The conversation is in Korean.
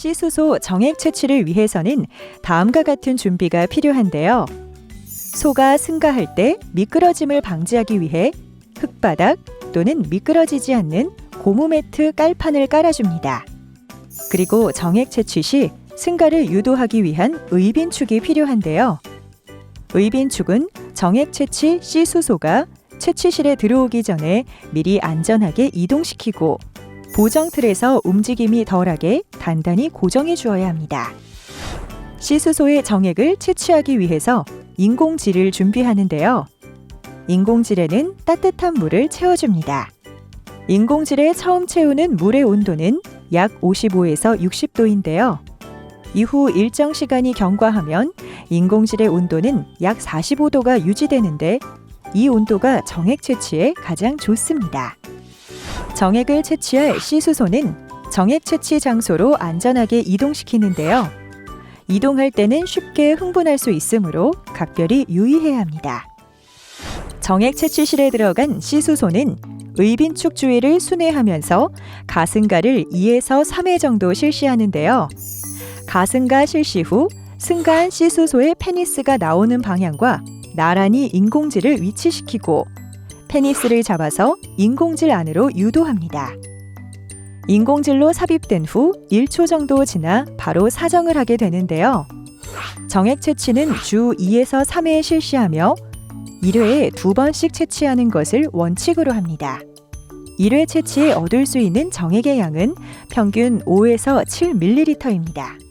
C수소 정액 채취를 위해서는 다음과 같은 준비가 필요한데요. 소가 승가할 때 미끄러짐을 방지하기 위해 흙바닥 또는 미끄러지지 않는 고무 매트 깔판을 깔아줍니다. 그리고 정액 채취 시 승가를 유도하기 위한 의빈축이 필요한데요. 의빈축은 정액 채취 C수소가 채취실에 들어오기 전에 미리 안전하게 이동시키고 보정 틀에서 움직임이 덜하게 단단히 고정해 주어야 합니다. C수소의 정액을 채취하기 위해서 인공질을 준비하는데요. 인공질에는 따뜻한 물을 채워줍니다. 인공질에 처음 채우는 물의 온도는 약 55에서 60도인데요. 이후 일정 시간이 경과하면 인공질의 온도는 약 45도가 유지되는데 이 온도가 정액 채취에 가장 좋습니다. 정액을 채취할 C수소는 정액 채취 장소로 안전하게 이동시키는데요. 이동할 때는 쉽게 흥분할 수 있으므로 각별히 유의해야 합니다. 정액 채취실에 들어간 C수소는 의빈축 주위를 순회하면서 가승가를 2에서 3회 정도 실시하는데요. 가승가 실시 후 승가한 C수소의 페니스가 나오는 방향과 나란히 인공질을 위치시키고 페니스를 잡아서 인공질 안으로 유도합니다. 인공질로 삽입된 후 1초 정도 지나 바로 사정을 하게 되는데요. 정액 채취는 주 2에서 3회 실시하며 1회에 두 번씩 채취하는 것을 원칙으로 합니다. 1회 채취에 얻을 수 있는 정액의 양은 평균 5에서 7ml입니다.